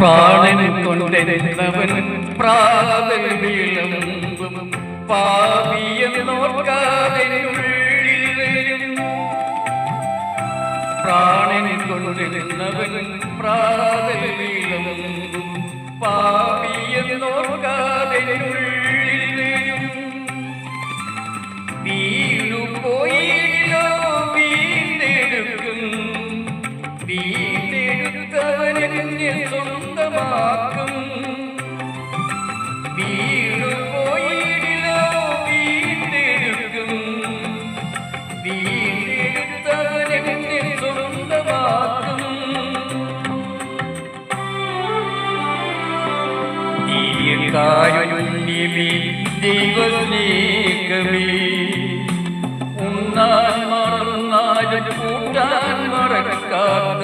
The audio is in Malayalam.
പ്രാണൻ കൊണ്ടെന്നവൻ വിളമ്പും പാപിയെന്നോർക്കാതെ പ്രാണൻ കൊണ്ടെന്നവൻ വിളമ്പും പാപിയെന്നോർക്കാതെ വീണു പോയില്ലോ വീണ്ടെടുക്കും. വീണ്ടെടുത്തവനെന്നെ സ്വന്തമാക്കും വീണു പോയിടിലോ വീണ്ടെടുക്കും. വീണ്ടെടുത്തവനെന്നെ സ്വന്തമാക്കും. ദിവ്യകാരുണ്യമേ ദൈവസ്നേഹമേ ഉണ്ണാൻ മറന്നാലും കൂട്ടാൻ മറക്കാത്ത